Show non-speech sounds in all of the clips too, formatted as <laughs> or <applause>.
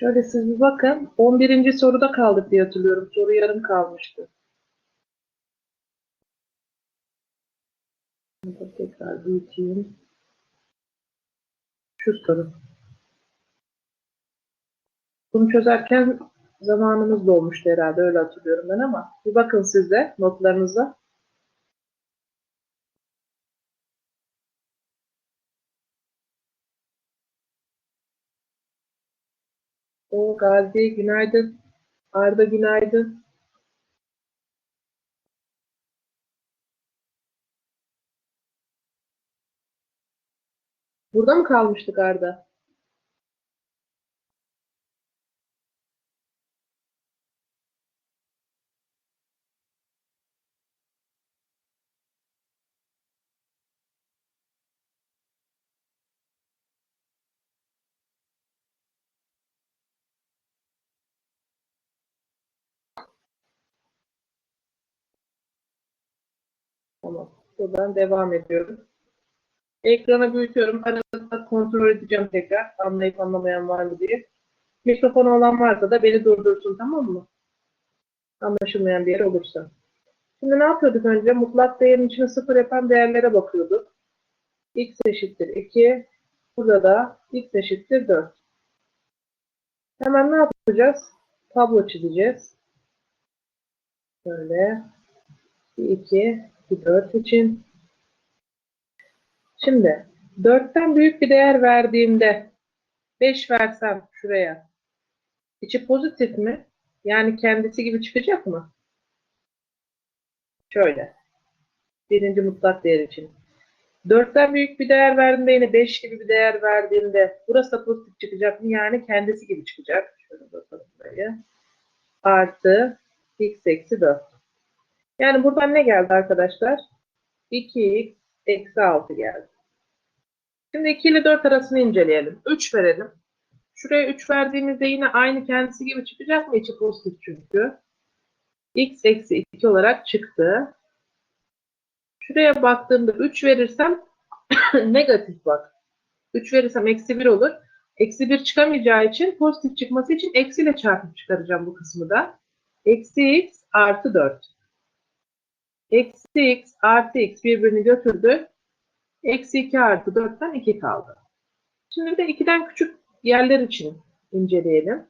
Şöyle siz bir bakın. 11. soruda kaldık diye hatırlıyorum. Soru yarım kalmıştı. Tekrar büyüteyim. Şu soru. Bunu çözerken zamanımız dolmuştu herhalde. Öyle hatırlıyorum ben ama. Bir bakın siz de notlarınıza. O Gazi günaydın. Arda günaydın. Burada mı kalmıştık Arda? Tamam. Buradan devam ediyorum. Ekranı büyütüyorum. Arada kontrol edeceğim tekrar. Anlayıp anlamayan var mı diye. Mikrofonu olan varsa da beni durdursun tamam mı? Anlaşılmayan bir yer olursa. Şimdi ne yapıyorduk önce? Mutlak değerin içine sıfır yapan değerlere bakıyorduk. x eşittir 2. Burada da x eşittir 4. Hemen ne yapacağız? Tablo çizeceğiz. Böyle. 2, 4 için. Şimdi 4'ten büyük bir değer verdiğimde 5 versem şuraya içi pozitif mi? Yani kendisi gibi çıkacak mı? Şöyle. Birinci mutlak değer için. 4'ten büyük bir değer verdiğimde yine 5 gibi bir değer verdiğimde burası da pozitif çıkacak mı? Yani kendisi gibi çıkacak. Şöyle bakalım buraya. Artı x eksi 4. Yani buradan ne geldi arkadaşlar? 2x eksi 6 geldi. Şimdi 2 ile 4 arasını inceleyelim. 3 verelim. Şuraya 3 verdiğimizde yine aynı kendisi gibi çıkacak mı? İçi pozitif çünkü. x eksi 2 olarak çıktı. Şuraya baktığımda 3 verirsem <coughs> negatif bak. 3 verirsem eksi 1 olur. Eksi 1 çıkamayacağı için pozitif çıkması için eksiyle çarpıp çıkaracağım bu kısmı da. Eksi x artı 4. Eksi x artı x birbirini götürdü. Eksi 2 artı 4'ten 2 kaldı. Şimdi de 2'den küçük yerler için inceleyelim.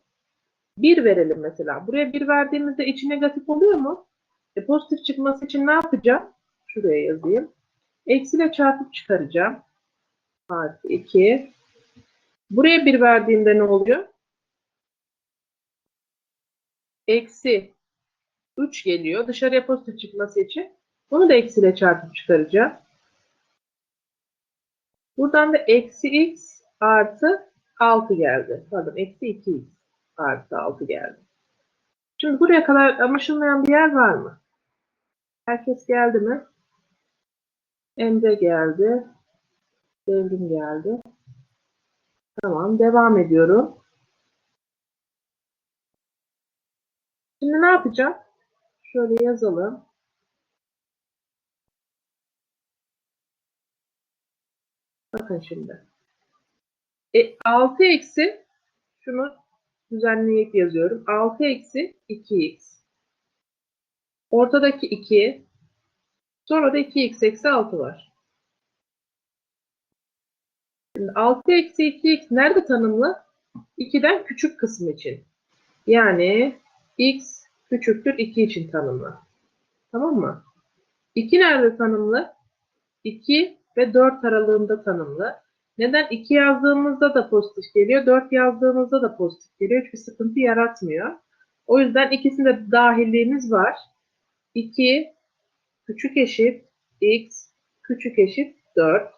1 verelim mesela. Buraya 1 verdiğimizde içi negatif oluyor mu? E, pozitif çıkması için ne yapacağım? Şuraya yazayım. Eksiyle çarpıp çıkaracağım. Artı 2. Buraya 1 verdiğimde ne oluyor? Eksi 3 geliyor. Dışarıya pozitif çıkması için. Bunu da eksiyle çarpıp çıkaracağım. Buradan da eksi x artı 6 geldi. Pardon eksi 2x artı 6 geldi. Şimdi buraya kadar anlaşılmayan bir yer var mı? Herkes geldi mi? Emre geldi. Sevgim geldi. Tamam devam ediyorum. Şimdi ne yapacağım? Şöyle yazalım. Bakın şimdi. E, 6 eksi şunu düzenleyip yazıyorum. 6 eksi 2x. Ortadaki 2. Sonra da 2x eksi 6 var. Şimdi 6 eksi 2x nerede tanımlı? 2'den küçük kısmı için. Yani x küçüktür 2 için tanımlı. Tamam mı? 2 nerede tanımlı? 2 ve 4 aralığında tanımlı. Neden? 2 yazdığımızda da pozitif geliyor, 4 yazdığımızda da pozitif geliyor. Hiçbir sıkıntı yaratmıyor. O yüzden ikisinde dahilliğimiz var. 2 küçük eşit x küçük eşit 4.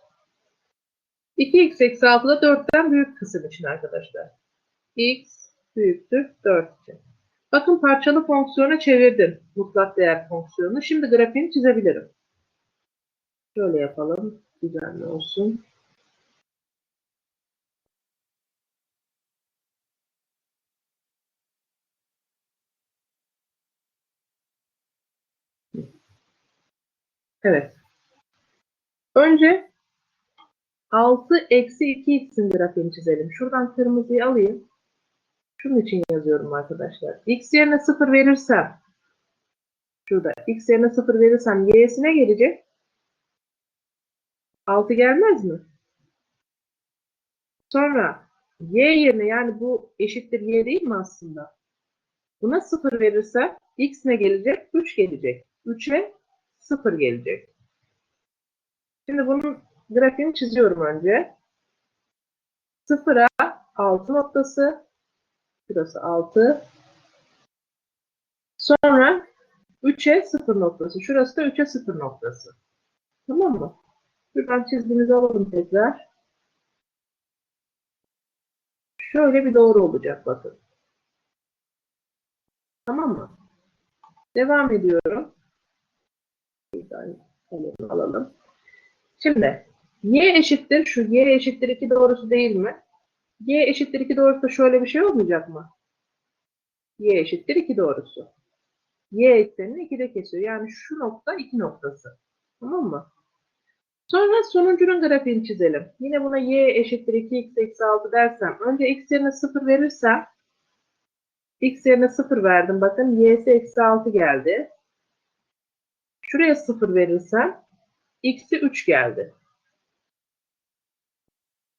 2x eksi 6 da 4'ten büyük kısım için arkadaşlar. x büyüktür 4 için. Bakın parçalı fonksiyona çevirdim mutlak değer fonksiyonu. Şimdi grafiğini çizebilirim. Şöyle yapalım. Düzenli olsun. Evet. Önce 6 eksi 2x'in grafiğini çizelim. Şuradan kırmızıyı alayım. Şunun için yazıyorum arkadaşlar. X yerine 0 verirsem şurada x yerine 0 verirsem y'sine gelecek. 6 gelmez mi? Sonra y yerine yani bu eşittir y değil mi aslında? Buna 0 verirse x ne gelecek? 3 gelecek. 3'e 0 gelecek. Şimdi bunun grafiğini çiziyorum önce. 0'a 6 noktası. Şurası 6. Sonra 3'e 0 noktası. Şurası da 3'e 0 noktası. Tamam mı? Şuradan çizgimizi alalım tekrar. Şöyle bir doğru olacak bakın. Tamam mı? Devam ediyorum. Alalım. Şimdi y eşittir şu y eşittir 2 doğrusu değil mi? Y eşittir 2 doğrusu şöyle bir şey olmayacak mı? y eşittir 2 doğrusu. y eksenini 2'de kesiyor. Yani şu nokta 2 noktası. Tamam mı? Sonra sonuncunun grafiğini çizelim. Yine buna y eşittir 2x eksi 6 dersem önce x yerine 0 verirsem x yerine 0 verdim. Bakın y'si eksi 6 geldi. Şuraya 0 verirsem x'i 3 geldi.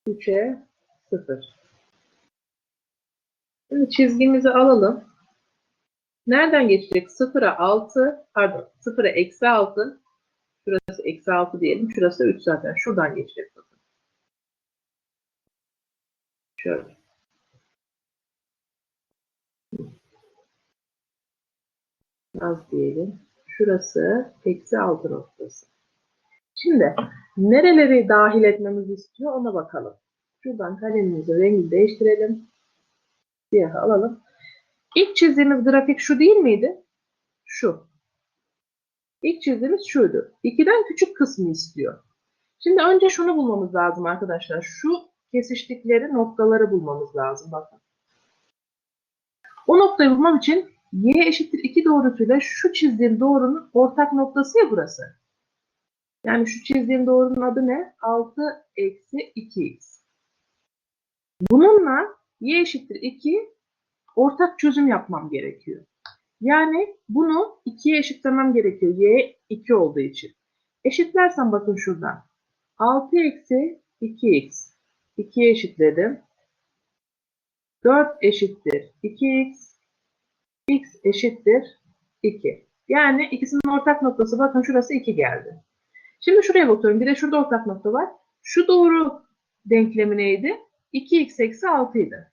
3'e 0. Şimdi çizgimizi alalım. Nereden geçecek? 0'a 6, pardon 0'a eksi 6. Şurası eksi 6 diyelim. Şurası 3 zaten. Şuradan geçecek. Şöyle. Az diyelim. Şurası eksi 6 noktası. Şimdi nereleri dahil etmemizi istiyor ona bakalım. Şuradan kalemimizin rengini değiştirelim. Siyahı alalım. İlk çizdiğimiz grafik şu değil miydi? Şu. İlk çizdiğimiz şuydu. 2'den küçük kısmı istiyor. Şimdi önce şunu bulmamız lazım arkadaşlar. Şu kesiştikleri noktaları bulmamız lazım. Bakın. O noktayı bulmam için y eşittir 2 doğrusuyla şu çizdiğim doğrunun ortak noktası ya burası. Yani şu çizdiğim doğrunun adı ne? 6 eksi 2x. Bununla y eşittir 2 ortak çözüm yapmam gerekiyor. Yani bunu 2'ye eşitlemem gerekiyor. Y 2 olduğu için. Eşitlersem bakın şuradan. 6 eksi 2x. 2'ye eşitledim. 4 eşittir 2x. x eşittir 2. Yani ikisinin ortak noktası bakın şurası 2 geldi. Şimdi şuraya bakıyorum. Bir de şurada ortak nokta var. Şu doğru denklemi neydi? 2x eksi 6 idi.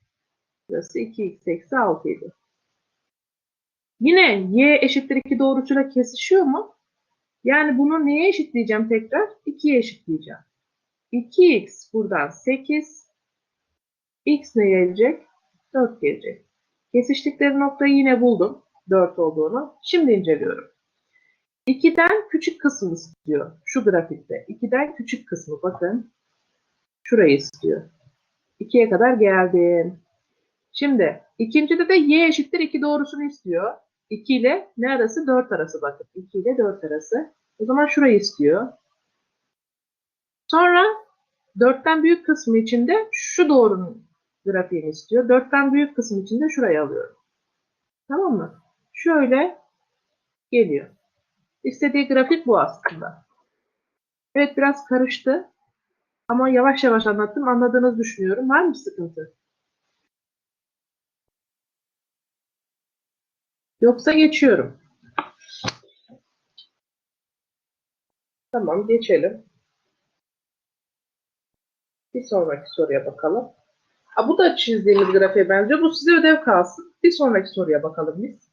Burası 2x eksi 6 idi. Yine y eşittir 2 doğrusuyla kesişiyor mu? Yani bunu neye eşitleyeceğim tekrar? 2'ye eşitleyeceğim. 2x buradan 8. x ne gelecek? 4 gelecek. Kesiştikleri noktayı yine buldum. 4 olduğunu. Şimdi inceliyorum. 2'den küçük kısmı istiyor. Şu grafikte. 2'den küçük kısmı. Bakın. Şurayı istiyor. 2'ye kadar geldim. Şimdi ikincide de y eşittir 2 doğrusunu istiyor. 2 ile ne arası? 4 arası bakın. 2 ile 4 arası. O zaman şurayı istiyor. Sonra 4'ten büyük kısmı içinde şu doğrunun grafiğini istiyor. 4'ten büyük kısmı içinde şurayı alıyorum. Tamam mı? Şöyle geliyor. İstediği grafik bu aslında. Evet biraz karıştı. Ama yavaş yavaş anlattım. Anladığınızı düşünüyorum. Var mı sıkıntı? Yoksa geçiyorum. Tamam geçelim. Bir sonraki soruya bakalım. Ha, bu da çizdiğimiz grafiğe benziyor. Bu size ödev kalsın. Bir sonraki soruya bakalım biz.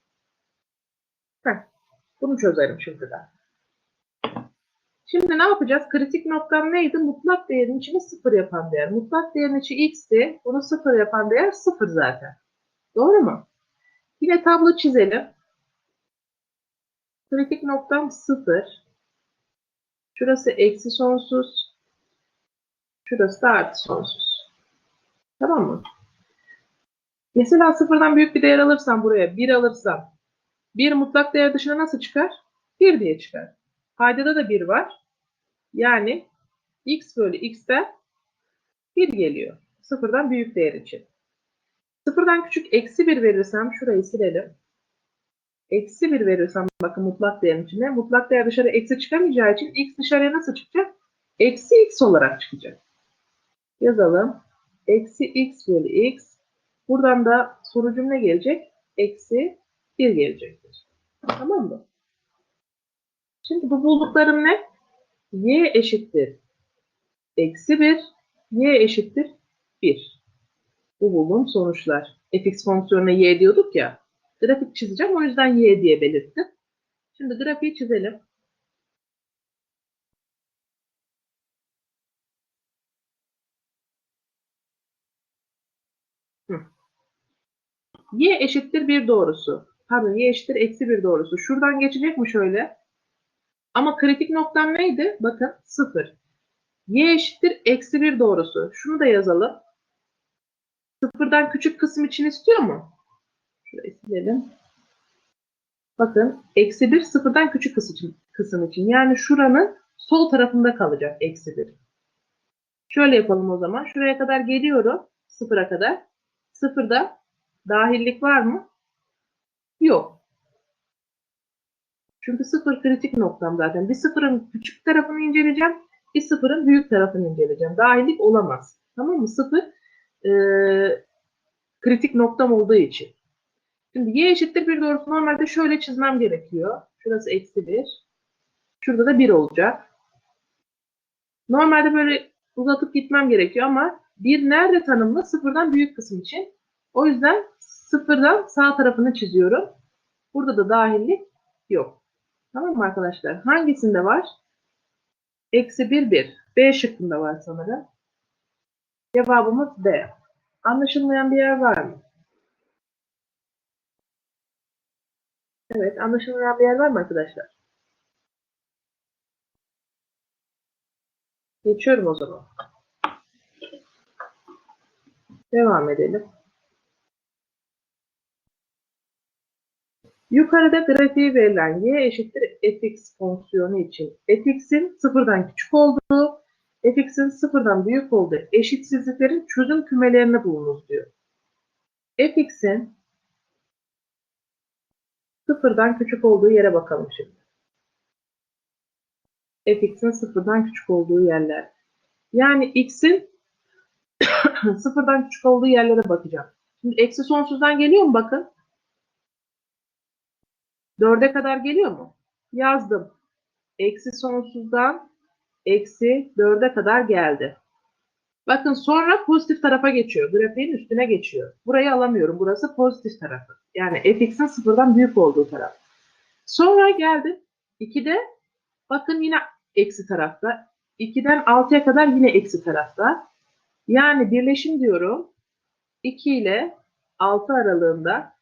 Heh, bunu çözelim şimdiden. Şimdi ne yapacağız? Kritik noktam neydi? Mutlak değerin içini sıfır yapan değer. Mutlak değerin içi x'ti. Bunu sıfır yapan değer sıfır zaten. Doğru mu? Yine tablo çizelim. Kritik noktam 0. Şurası eksi sonsuz. Şurası da artı sonsuz. Tamam mı? Mesela sıfırdan büyük bir değer alırsam buraya 1 alırsam 1 mutlak değer dışına nasıl çıkar? 1 diye çıkar. Paydada da 1 var. Yani x bölü x'ten 1 geliyor. Sıfırdan büyük değer için. Sıfırdan küçük eksi 1 verirsem şurayı silelim. Eksi 1 verirsem bakın mutlak değerin içine. Mutlak değer dışarı eksi çıkamayacağı için x dışarıya nasıl çıkacak? Eksi x olarak çıkacak. Yazalım. Eksi x bölü x. Buradan da sonucum ne gelecek? Eksi 1 gelecektir. Tamam mı? Şimdi bu bulduklarım ne? y eşittir. Eksi 1. y eşittir 1. Bu bulduğum sonuçlar. fx fonksiyonuna y diyorduk ya. Grafik çizeceğim. O yüzden y diye belirttim. Şimdi grafiği çizelim. Hı. y eşittir bir doğrusu. Pardon y eşittir eksi bir doğrusu. Şuradan geçecek mi şöyle? Ama kritik noktam neydi? Bakın 0. y eşittir eksi bir doğrusu. Şunu da yazalım. Sıfırdan küçük kısım için istiyor mu? Şurayı silelim. Bakın eksi 1 sıfırdan küçük kısım için, kısım için. Yani şuranın sol tarafında kalacak eksi 1. Şöyle yapalım o zaman. Şuraya kadar geliyorum. Sıfıra kadar. Sıfırda dahillik var mı? Yok. Çünkü sıfır kritik noktam zaten. Bir sıfırın küçük tarafını inceleyeceğim. Bir sıfırın büyük tarafını inceleyeceğim. Dahillik olamaz. Tamam mı? Sıfır e, kritik noktam olduğu için. Şimdi y eşittir bir doğrusu normalde şöyle çizmem gerekiyor. Şurası eksi 1. Şurada da 1 olacak. Normalde böyle uzatıp gitmem gerekiyor ama 1 nerede tanımlı? Sıfırdan büyük kısım için. O yüzden sıfırdan sağ tarafını çiziyorum. Burada da dahillik yok. Tamam mı arkadaşlar? Hangisinde var? Eksi 1, 1. B şıkkında var sanırım. Cevabımız B. Anlaşılmayan bir yer var mı? Evet, anlaşılmayan bir yer var mı arkadaşlar? Geçiyorum o zaman. Devam edelim. Yukarıda grafiği verilen y eşittir fx fonksiyonu için fx'in sıfırdan küçük olduğu, fx'in sıfırdan büyük olduğu eşitsizliklerin çözüm kümelerini bulunuz diyor. fx'in sıfırdan küçük olduğu yere bakalım şimdi. fx'in sıfırdan küçük olduğu yerler. Yani x'in <coughs> sıfırdan küçük olduğu yerlere bakacağım. Şimdi eksi sonsuzdan geliyor mu bakın? 4'e kadar geliyor mu? Yazdım. Eksi sonsuzdan eksi 4'e kadar geldi. Bakın sonra pozitif tarafa geçiyor. Grafiğin üstüne geçiyor. Burayı alamıyorum. Burası pozitif tarafı. Yani fx'in sıfırdan büyük olduğu taraf. Sonra geldi. 2'de bakın yine eksi tarafta. 2'den 6'ya kadar yine eksi tarafta. Yani birleşim diyorum. 2 ile 6 aralığında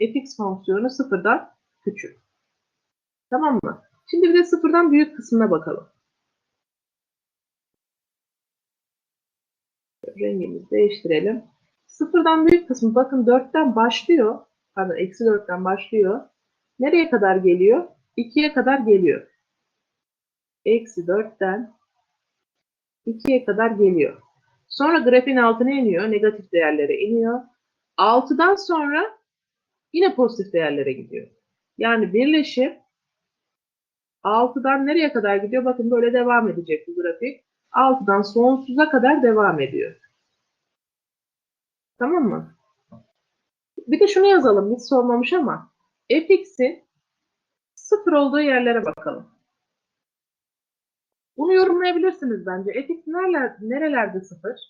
fx fonksiyonu sıfırdan küçük. Tamam mı? Şimdi bir de sıfırdan büyük kısmına bakalım. Rengimizi değiştirelim. Sıfırdan büyük kısmı bakın 4'ten başlıyor. Pardon eksi 4'ten başlıyor. Nereye kadar geliyor? 2'ye kadar geliyor. Eksi 4'ten 2'ye kadar geliyor. Sonra grafiğin altına iniyor. Negatif değerlere iniyor. 6'dan sonra yine pozitif değerlere gidiyor. Yani birleşim 6'dan nereye kadar gidiyor? Bakın böyle devam edecek bu grafik. 6'dan sonsuza kadar devam ediyor. Tamam mı? Bir de şunu yazalım. Hiç sormamış ama fx'in sıfır olduğu yerlere bakalım. Bunu yorumlayabilirsiniz bence. fx nereler, nerelerde sıfır?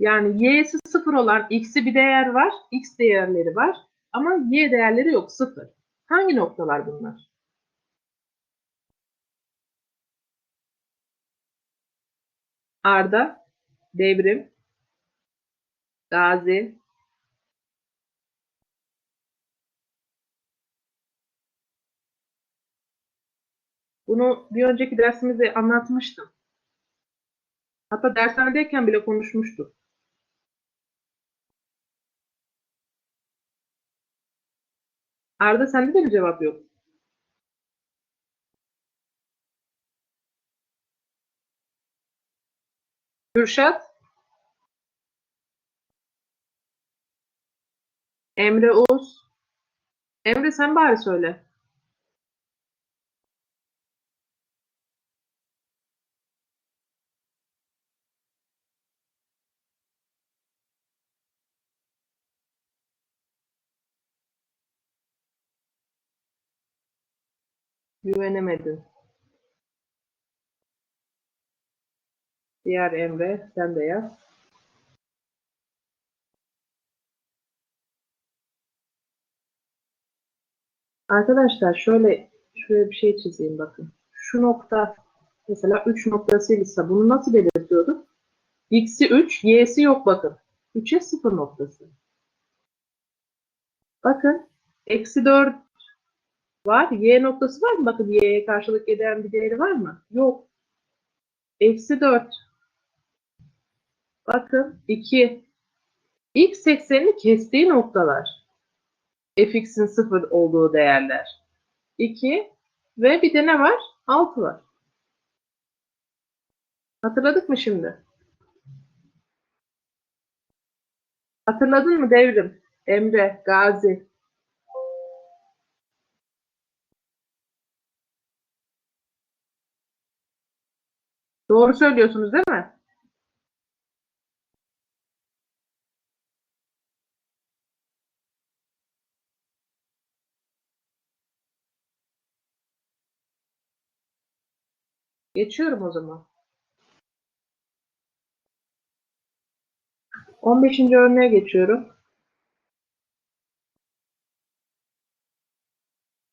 Yani y'si sıfır olan x'i bir değer var, x değerleri var ama y değerleri yok, sıfır. Hangi noktalar bunlar? Arda, Devrim, Gazi, Bunu bir önceki dersimizde anlatmıştım. Hatta dershanedeyken bile konuşmuştuk. Arda sende de mi cevap yok? Kürşat? Emre Oğuz? Emre sen bari söyle. Güvenemedin. Diğer Emre sen de yaz. Arkadaşlar şöyle şöyle bir şey çizeyim bakın. Şu nokta mesela 3 noktasıysa bunu nasıl belirtiyorduk? X'i 3, Y'si yok bakın. 3'e 0 noktası. Bakın eksi 4 var. Y noktası var mı? Bakın Y'ye karşılık eden bir değeri var mı? Yok. Eksi 4. Bakın 2. X eksenini kestiği noktalar. fx'in 0 olduğu değerler. 2 ve bir de ne var? 6 var. Hatırladık mı şimdi? Hatırladın mı Devrim? Emre, Gazi. Doğru söylüyorsunuz değil mi? Geçiyorum o zaman. 15. örneğe geçiyorum.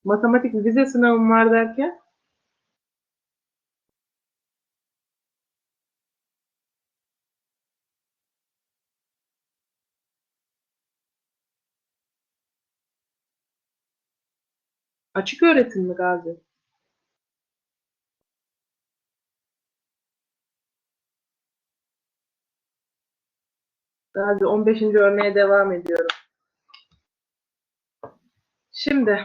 Matematik vize sınavım var derken açık öğretim mi Gazi? Gazi 15. örneğe devam ediyorum. Şimdi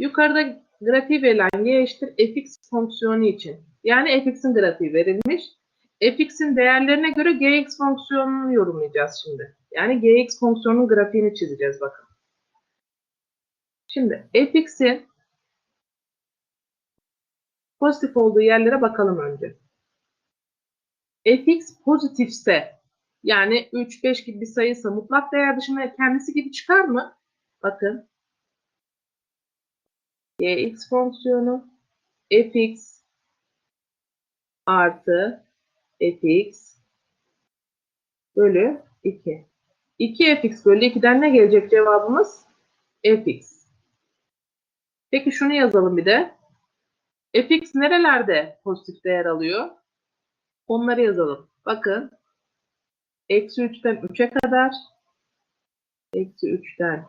yukarıda grafiği verilen y eşittir fx fonksiyonu için. Yani fx'in grafiği verilmiş. fx'in değerlerine göre gx fonksiyonunu yorumlayacağız şimdi. Yani gx fonksiyonunun grafiğini çizeceğiz bakın. Şimdi fx'in pozitif olduğu yerlere bakalım önce. fx pozitifse yani 3, 5 gibi bir sayıysa mutlak değer dışında kendisi gibi çıkar mı? Bakın. gx fonksiyonu fx artı fx bölü 2. 2fx bölü 2'den ne gelecek cevabımız? fx. Peki şunu yazalım bir de. fx nerelerde pozitif değer alıyor? Onları yazalım. Bakın. Eksi 3'ten 3'e kadar. Eksi 3'ten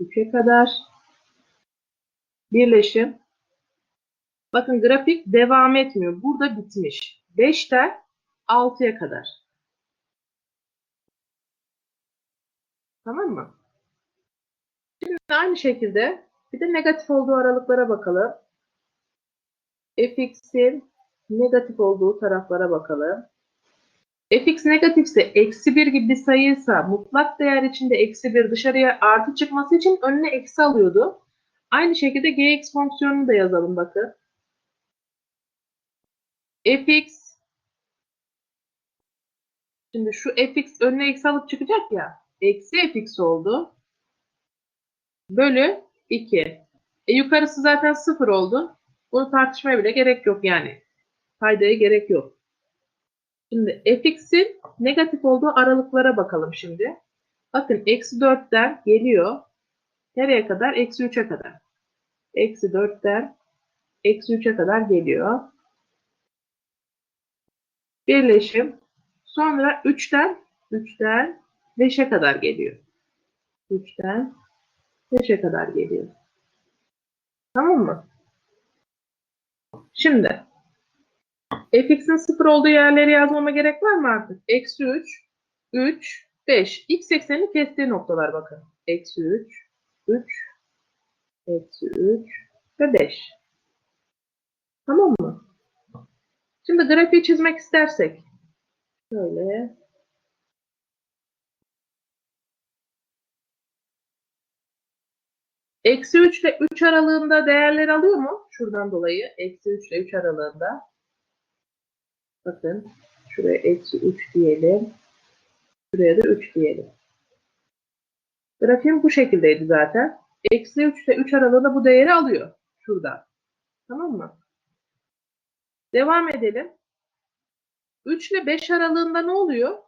3'e kadar. Birleşim. Bakın grafik devam etmiyor. Burada bitmiş. 5'ten 6'ya kadar. Tamam mı? Şimdi aynı şekilde bir de negatif olduğu aralıklara bakalım. fx'in negatif olduğu taraflara bakalım. fx negatifse eksi 1 gibi bir sayıysa mutlak değer içinde eksi 1 dışarıya artı çıkması için önüne eksi alıyordu. Aynı şekilde gx fonksiyonunu da yazalım bakın. fx şimdi şu fx önüne eksi alıp çıkacak ya. Eksi fx oldu. Bölü 2. E, yukarısı zaten 0 oldu. Bunu tartışmaya bile gerek yok yani. Faydaya gerek yok. Şimdi fx'in negatif olduğu aralıklara bakalım şimdi. Bakın eksi 4'ten geliyor. Nereye kadar? Eksi 3'e kadar. Eksi 4'ten eksi 3'e kadar geliyor. Birleşim. Sonra 3'ten 3'ten 5'e kadar geliyor. 3'ten 5'e kadar geliyor. Tamam mı? Şimdi fx'in 0 olduğu yerleri yazmama gerek var mı artık? Eksi 3, 3, 5. X eksenini kestiği noktalar bakın. Eksi 3, 3, eksi 3 ve 5. Tamam mı? Şimdi grafiği çizmek istersek. Şöyle. Eksi 3 ile 3 aralığında değerler alıyor mu? Şuradan dolayı. Eksi 3 ile 3 aralığında. Bakın. Şuraya eksi 3 diyelim. Şuraya da 3 diyelim. Grafiğim bu şekildeydi zaten. Eksi 3 ile 3 aralığında bu değeri alıyor. Şurada. Tamam mı? Devam edelim. 3 ile 5 aralığında ne oluyor?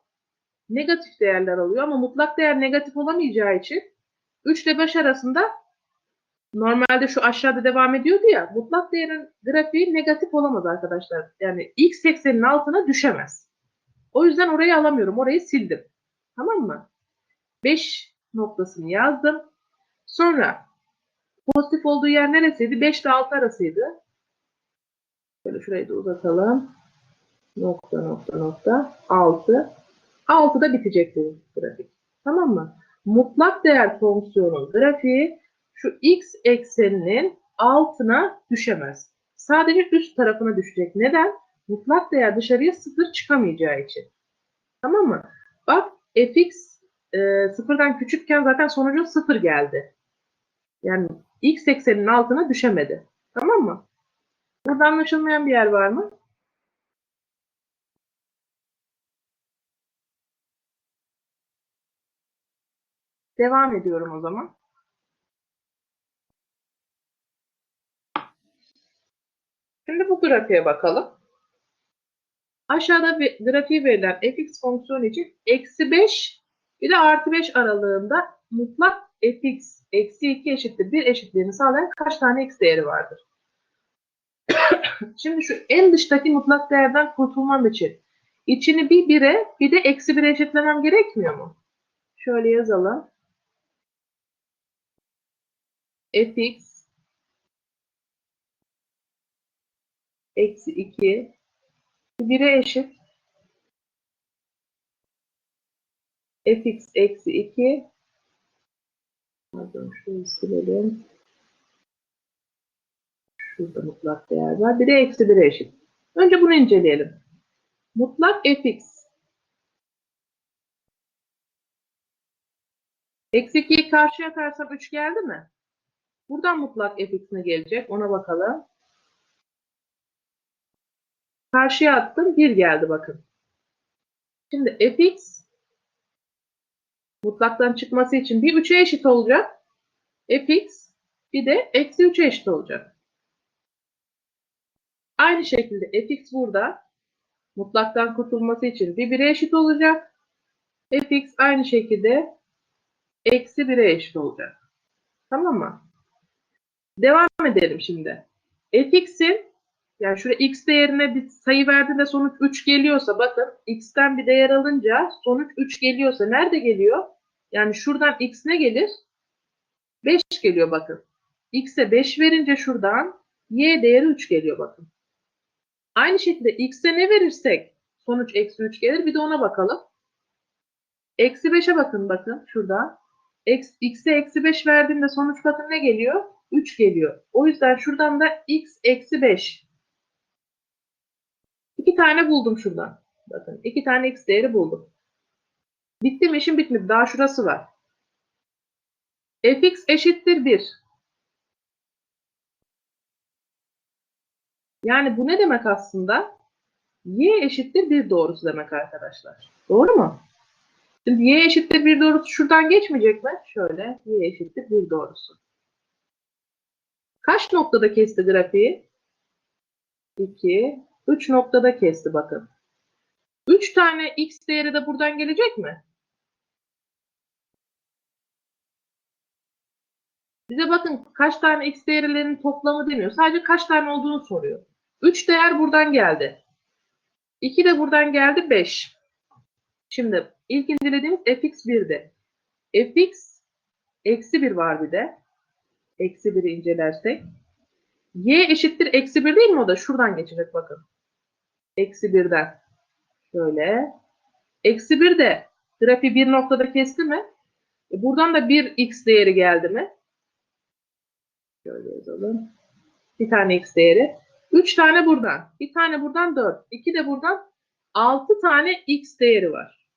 Negatif değerler alıyor ama mutlak değer negatif olamayacağı için 3 ile 5 arasında normalde şu aşağıda devam ediyordu ya mutlak değerin grafiği negatif olamaz arkadaşlar. Yani x eksenin altına düşemez. O yüzden orayı alamıyorum. Orayı sildim. Tamam mı? 5 noktasını yazdım. Sonra pozitif olduğu yer neresiydi? 5 ile 6 arasıydı. Şöyle şurayı da uzatalım. Nokta nokta nokta 6. 6'da bitecek bu grafik. Tamam mı? Mutlak değer fonksiyonun grafiği şu x ekseninin altına düşemez. Sadece üst tarafına düşecek. Neden? Mutlak değer dışarıya sıfır çıkamayacağı için. Tamam mı? Bak fx e, sıfırdan küçükken zaten sonucu sıfır geldi. Yani x ekseninin altına düşemedi. Tamam mı? Burada anlaşılmayan bir yer var mı? Devam ediyorum o zaman. Şimdi bu grafiğe bakalım. Aşağıda grafiği verilen fx fonksiyonu için eksi 5 bir de artı 5 aralığında mutlak fx eksi 2 eşittir 1 eşitliğini sağlayan kaç tane x değeri vardır? <coughs> Şimdi şu en dıştaki mutlak değerden kurtulmam için içini bir 1'e bir de eksi 1'e eşitlemem gerekmiyor mu? Şöyle yazalım. fx eksi 2 1'e eşit. Fx eksi 2 pardon şunu silelim. Şurada mutlak değer var. Bir de eksi 1'e eşit. Önce bunu inceleyelim. Mutlak fx. Eksi 2'yi karşıya atarsam 3 geldi mi? buradan mutlak fx ne gelecek? Ona bakalım Karşıya attım. 1 geldi bakın. Şimdi fx mutlaktan çıkması için bir 3'e eşit olacak. fx bir de eksi 3'e eşit olacak. Aynı şekilde fx burada mutlaktan kurtulması için bir 1'e eşit olacak. fx aynı şekilde eksi 1'e eşit olacak. Tamam mı? Devam edelim şimdi. fx'in yani şuraya x değerine bir sayı verdiğinde sonuç 3 geliyorsa bakın x'ten bir değer alınca sonuç 3 geliyorsa nerede geliyor? Yani şuradan x ne gelir? 5 geliyor bakın. x'e 5 verince şuradan y değeri 3 geliyor bakın. Aynı şekilde x'e ne verirsek sonuç eksi 3 gelir. Bir de ona bakalım. Eksi 5'e bakın bakın şurada. x'e eksi 5 verdiğimde sonuç bakın ne geliyor? 3 geliyor. O yüzden şuradan da x eksi 5 İki tane buldum şuradan. Bakın iki tane x değeri buldum. Bitti mi? İşim bitmedi. Daha şurası var. fx eşittir 1. Yani bu ne demek aslında? y eşittir 1 doğrusu demek arkadaşlar. Doğru mu? Şimdi y eşittir 1 doğrusu şuradan geçmeyecek mi? Şöyle y eşittir 1 doğrusu. Kaç noktada kesti grafiği? 2, 3 noktada kesti bakın. 3 tane x değeri de buradan gelecek mi? Bize bakın kaç tane x değerlerinin toplamı demiyor. Sadece kaç tane olduğunu soruyor. 3 değer buradan geldi. 2 de buradan geldi 5. Şimdi ilk incelediğimiz fx 1'di. fx eksi 1 var bir de. Eksi 1'i incelersek. y eşittir eksi 1 değil mi o da? Şuradan geçecek bakın. Eksi 1'den. Şöyle. Eksi 1 de grafiği bir noktada kesti mi? E buradan da bir x değeri geldi mi? Şöyle yazalım. Bir tane x değeri. 3 tane buradan. Bir tane buradan 4. 2 de buradan 6 tane x değeri var.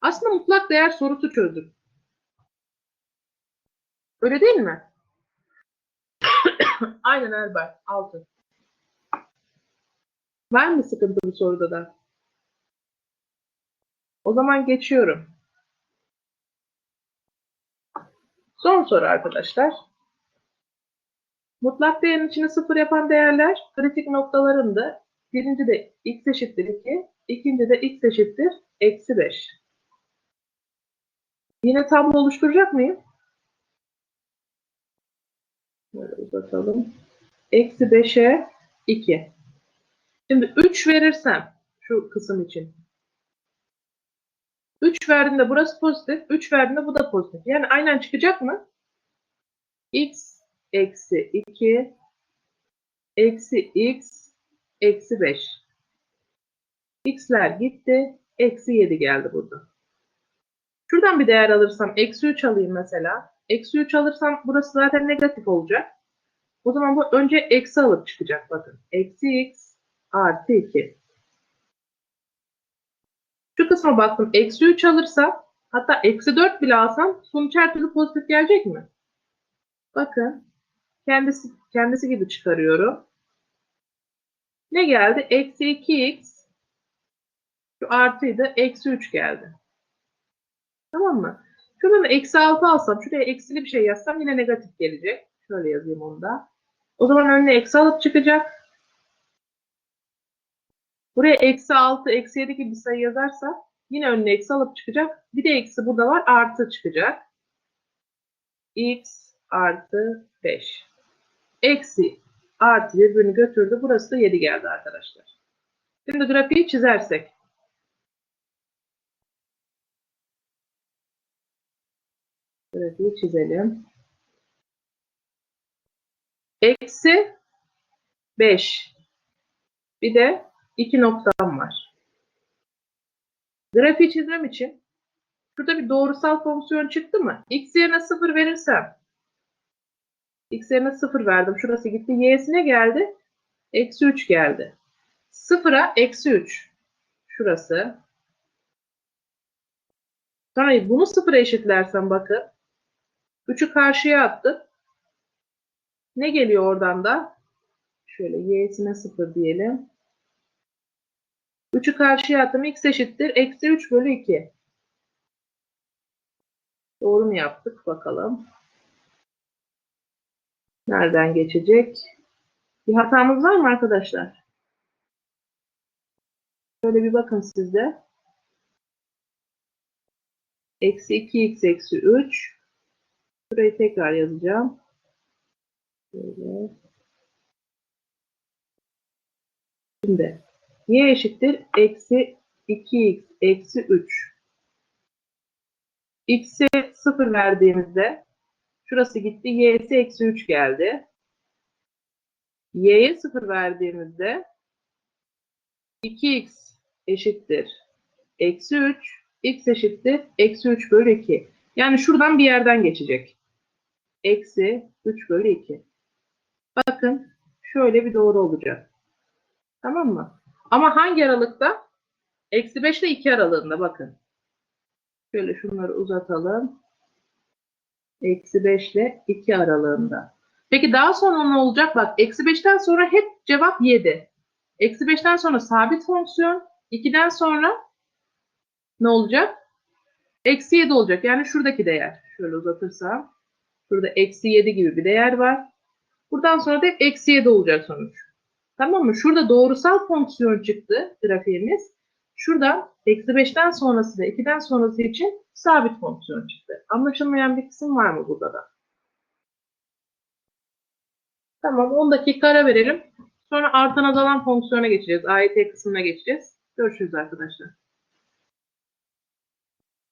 Aslında mutlak değer sorusu çözdük. Öyle değil mi? <laughs> Aynen Elber. 6. Var mı sıkıntı bu soruda da? O zaman geçiyorum. Son soru arkadaşlar. Mutlak değerin içine sıfır yapan değerler kritik noktalarında birinci de x eşittir 2, ikinci de x eşittir eksi 5. Yine tablo oluşturacak mıyım? Böyle uzatalım. Eksi 5'e 2. Şimdi 3 verirsem şu kısım için. 3 verdiğimde burası pozitif, 3 verdiğimde bu da pozitif. Yani aynen çıkacak mı? x eksi 2 eksi x eksi 5. x'ler gitti. Eksi 7 geldi burada. Şuradan bir değer alırsam eksi 3 alayım mesela. Eksi 3 alırsam burası zaten negatif olacak. O zaman bu önce eksi alıp çıkacak bakın. Eksi x artı 2. Şu kısma baktım. Eksi 3 alırsam hatta eksi 4 bile alsam sonuç her türlü pozitif gelecek mi? Bakın. Kendisi, kendisi gibi çıkarıyorum. Ne geldi? Eksi 2x şu artıydı. Eksi 3 geldi. Tamam mı? Şuradan eksi 6 alsam, şuraya eksili bir şey yazsam yine negatif gelecek. Şöyle yazayım onu da. O zaman önüne eksi alıp çıkacak. Buraya eksi 6, eksi 7 gibi bir sayı yazarsa yine önüne eksi alıp çıkacak. Bir de eksi burada var, artı çıkacak. x artı 5. Eksi artı birbirini götürdü. Burası da 7 geldi arkadaşlar. Şimdi grafiği çizersek. Grafiği çizelim. Eksi 5. Bir de 2 noktam var. Grafiği çizmem için şurada bir doğrusal fonksiyon çıktı mı? X yerine 0 verirsem X yerine 0 verdim. Şurası gitti. Y'sine geldi. Eksi 3 geldi. 0'a eksi 3. Şurası. Sonra bunu 0'a eşitlersem bakın. 3'ü karşıya attım. Ne geliyor oradan da? Şöyle y'sine 0 diyelim. 3'ü karşıya attım. x eşittir. Eksi 3 bölü 2. Doğru mu yaptık? Bakalım. Nereden geçecek? Bir hatamız var mı arkadaşlar? Şöyle bir bakın sizde. Eksi 2x eksi 3. Burayı tekrar yazacağım. Böyle. Şimdi y eşittir eksi 2x eksi 3. x'e 0 verdiğimizde şurası gitti. y'si eksi 3 geldi. y'ye 0 verdiğimizde 2x eşittir eksi 3 x eşittir eksi 3 bölü 2. Yani şuradan bir yerden geçecek. Eksi 3 bölü 2. Bakın şöyle bir doğru olacak. Tamam mı? Ama hangi aralıkta? Eksi 5 ile 2 aralığında bakın. Şöyle şunları uzatalım. Eksi 5 ile 2 aralığında. Peki daha sonra ne olacak? Bak eksi 5'ten sonra hep cevap 7. Eksi 5'ten sonra sabit fonksiyon. 2'den sonra ne olacak? Eksi 7 olacak. Yani şuradaki değer. Şöyle uzatırsam. Şurada eksi 7 gibi bir değer var. Buradan sonra da eksi 7 olacak sonuç. Tamam mı? Şurada doğrusal fonksiyon çıktı grafiğimiz. Şurada eksi 5'ten sonrası da 2'den sonrası için sabit fonksiyon çıktı. Anlaşılmayan bir kısım var mı burada da? Tamam 10 dakika ara verelim. Sonra artan azalan fonksiyona geçeceğiz. AYT kısmına geçeceğiz. Görüşürüz arkadaşlar.